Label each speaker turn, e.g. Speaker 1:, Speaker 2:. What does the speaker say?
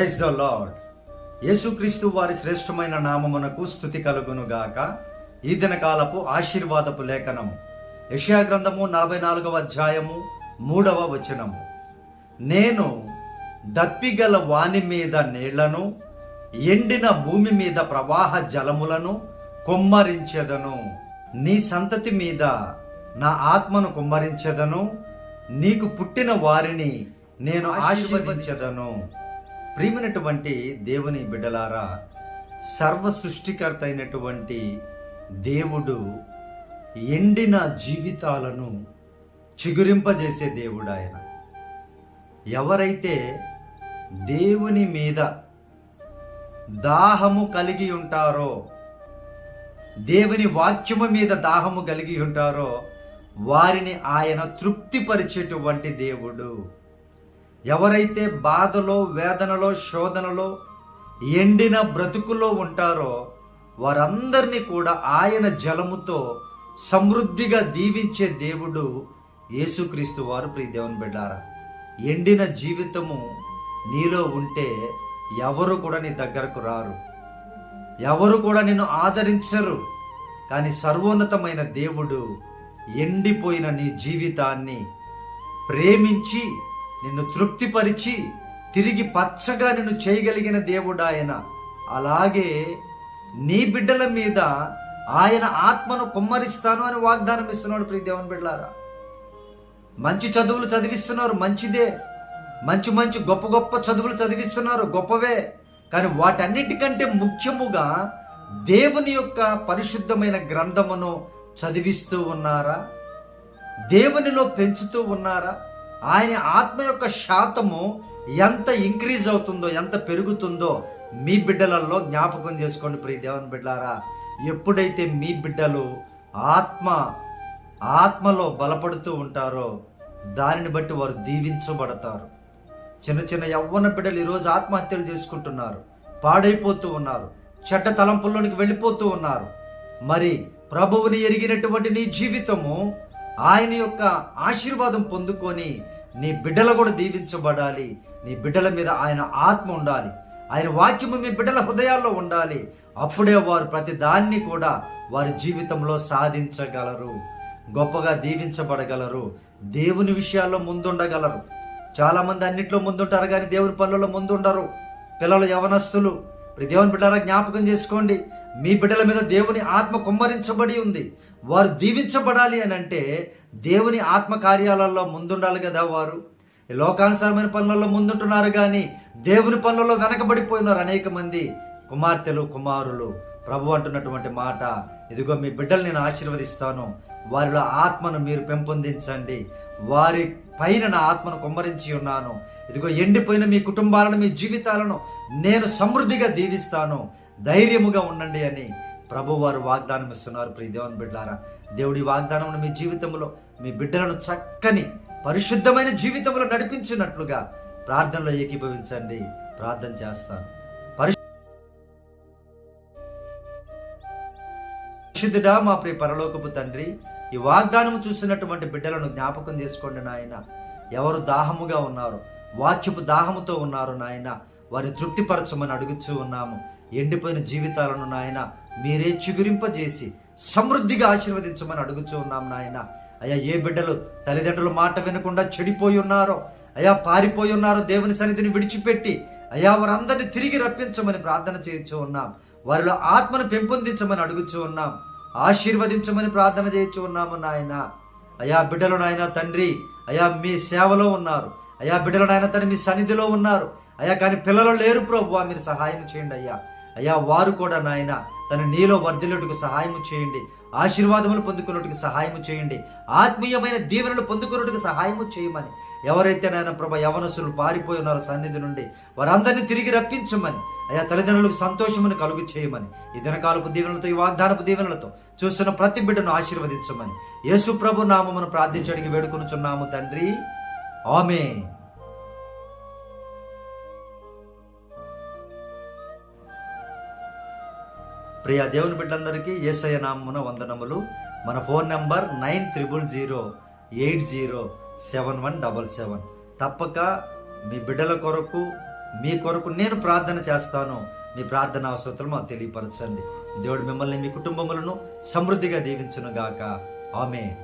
Speaker 1: Praise the lord యేసుక్రీస్తు వారి శ్రేష్టమైన నామమునకు స్థుతి కలుగును గాక. ఈ దినకాలపు ఆశీర్వాదపు లేఖనము. యషయా గ్రంథము నలభై నాలుగవ అధ్యాయము మూడవ వచనము. నేను దప్పిగల వాని మీద నీళ్ళను ఎండిన భూమి మీద ప్రవాహ జలములను కొమ్మరించెదను. నీ సంతతి మీద నా ఆత్మను కుమ్మరించెదను. నీకు పుట్టిన వారిని నేను ఆశీర్వదించదను. ప్రియమైనటువంటి దేవుని బిడ్డలారా సర్వ సృష్టికర్త అయినటువంటి దేవుడు ఎండిన జీవితాలను చిగురింపజేసే దేవుడు ఆయన. ఎవరైతే దేవుని మీద దాహము కలిగి ఉంటారో దేవుని వాక్యము మీద దాహము కలిగి ఉంటారో వారిని ఆయన తృప్తిపరిచేటువంటి దేవుడు ఎవరైతే బాధలో వేదనలో శోధనలో ఎండిన బ్రతుకులో ఉంటారో వారందరినీ కూడా ఆయన జలముతో సమృద్ధిగా దీవించే దేవుడు యేసుక్రీస్తు వారు ప్రియ దేవుని బిడ్డారా. ఎండిన జీవితము నీలో ఉంటే ఎవరు కూడా నీ దగ్గరకు రారు. ఎవరు కూడా నిన్ను ఆదరించరు. కానీ సర్వోన్నతమైన దేవుడు ఎండిపోయిన నీ జీవితాన్ని ప్రేమించి నిన్ను తృప్తిపరిచి తిరిగి పచ్చగా నిన్ను చేయగలిగిన దేవుడు ఆయన అలాగే నీ బిడ్డల మీద ఆయన ఆత్మను కుమ్మరిస్తాను అని వాగ్దానం ఇస్తున్నాడు ప్రియ దేవుని బిడ్డలారా. మంచి చదువులు చదివిస్తున్నారు మంచిదే. మంచి మంచి గొప్ప గొప్ప చదువులు చదివిస్తున్నారు గొప్పవే. కానీ వాటన్నిటికంటే ముఖ్యముగా దేవుని యొక్క పరిశుద్ధమైన గ్రంథమును చదివిస్తూ ఉన్నారా? దేవునిలో పెంచుతూ ఉన్నారా? ఆయన ఆత్మ యొక్క శాతము ఎంత ఇంక్రీజ్ అవుతుందో ఎంత పెరుగుతుందో మీ బిడ్డలలో జ్ఞాపకం చేసుకోండి ప్రియ దేవన్ బిడ్డారా ఎప్పుడైతే మీ బిడ్డలు ఆత్మ ఆత్మలో బలపడుతూ ఉంటారో దానిని బట్టి వారు దీవించబడతారు. చిన్న చిన్న యవ్వన బిడ్డలు ఈరోజు ఆత్మహత్యలు చేసుకుంటున్నారు. పాడైపోతూ ఉన్నారు. చెడ్డ తలంపుల్లోనికి వెళ్ళిపోతూ ఉన్నారు. మరి ప్రభువుని ఎరిగినటువంటి నీ జీవితము ఆయన యొక్క ఆశీర్వాదం పొందుకొని నీ బిడ్డలు కూడా దీవించబడాలి. నీ బిడ్డల మీద ఆయన ఆత్మ ఉండాలి. ఆయన వాక్యము మీ బిడ్డల హృదయాల్లో ఉండాలి. అప్పుడే వారు ప్రతి దాన్ని కూడా వారి జీవితంలో సాధించగలరు. గొప్పగా దీవించబడగలరు. దేవుని విషయాల్లో ముందుండగలరు. చాలామంది అన్నింటిలో అన్నిట్లో ముందుంటారు కానీ దేవుని పనులలో ముందుండరు. పిల్లలు యవనస్తులు. దేవుని బిడ్డల జ్ఞాపకం చేసుకోండి. మీ బిడ్డల మీద దేవుని ఆత్మ కుమ్మరించబడి ఉంది. వారు దీవించబడాలి అని అంటే దేవుని ఆత్మ కార్యాలలో ముందుండాలి కదా వారు. లోకానుసారమైన పనులలో ముందుంటున్నారు కానీ దేవుని పనులలో వెనకబడిపోయినారు అనేక మంది కుమార్తెలు కుమారులు. ప్రభు అంటున్నటువంటి మాట ఇదిగో మీ బిడ్డలు నేను ఆశీర్వదిస్తాను వారిలో ఆత్మను మీరు పెంపొందించండి వారి పైన నా ఆత్మను కుమ్మరించి ఉన్నాను. ఇదిగో ఎండిపోయిన మీ కుటుంబాలను మీ జీవితాలను నేను సమృద్ధిగా దీవిస్తాను. ధైర్యముగా ఉండండి అని ప్రభు వారు వాగ్దానం ఇస్తున్నారు. ప్రియ దేవన్ బిడ్డారా దేవుడి వాగ్దానం మీ జీవితంలో మీ బిడ్డలను చక్కని పరిశుద్ధమైన జీవితంలో నడిపించినట్లుగా ప్రార్థనలో ఏకీభవించండి. ప్రార్థన చేస్తాను. పరిశుద్ధుడా మా ప్రియ పరలోకపు తండ్రి ఈ వాగ్దానం చూసినటువంటి బిడ్డలను జ్ఞాపకం చేసుకోండి నాయన. ఎవరు దాహముగా ఉన్నారు వాక్యపు దాహముతో ఉన్నారు నాయన వారిని తృప్తిపరచమని అడుగుచూ ఉన్నాము. ఎండిపోయిన జీవితాలను నాయన మీరే చిగురింపజేసి సమృద్ధిగా ఆశీర్వదించమని అడుగుచూ ఉన్నాం నాయన. అయ్యా ఏ బిడ్డలు తల్లిదండ్రుల మాట వినకుండా చెడిపోయి ఉన్నారో అయా పారిపోయి ఉన్నారో దేవుని సన్నిధిని విడిచిపెట్టి అయా వారందరిని తిరిగి రప్పించమని ప్రార్థన చేయొచ్చు ఉన్నాం. వారిలో ఆత్మను పెంపొందించమని అడుగుచూ ఉన్నాం. ఆశీర్వదించమని ప్రార్థన చేయొచ్చు ఉన్నాము నాయన. అయా బిడ్డలు నాయన తండ్రి అయా మీ సేవలో ఉన్నారు. అయా బిడ్డలు నాయన తండ్రి మీ సన్నిధిలో ఉన్నారు. అయా కానీ పిల్లలు లేరు ప్రభు మీరు సహాయం చేయండి అయ్యా. అయ్యా వారు కూడా నాయన తన నీలో వర్ధిల్లుటకు సహాయం చేయండి. ఆశీర్వాదములు పొందుకున్నట్టుకు సహాయం చేయండి. ఆత్మీయమైన దీవెనలు పొందుకున్నట్టుకు సహాయం చేయమని. ఎవరైతే నాయన ప్రభ యవనసులు పారిపోయి ఉన్నారో సన్నిధి నుండి వారందరినీ తిరిగి రప్పించమని. అయా తల్లిదండ్రులకు సంతోషమును కలుగు చేయమని. ఈ దినకాలపు దీవెనలతో ఈ వాగ్దానపు దీవెనలతో చూస్తున్న ప్రతి బిడ్డను ఆశీర్వదించమని. యేసు ప్రభు నామమును ప్రార్థించడానికి వేడుకొనుచున్నాము తండ్రి. ఆమె ప్రియా దేవుని బిడ్డలందరికీ ఏసయ నామమున వందనములు. మన phone number nine triple zero eight zero seven one double seven. తప్పక మీ బిడ్డల కొరకు మీ కొరకు నేను ప్రార్థన చేస్తాను. మీ ప్రార్థన అవసరతలు మాకు తెలియపరచండి. దేవుడు మిమ్మల్ని మీ కుటుంబములను సమృద్ధిగా దీవించును గాక ఆమె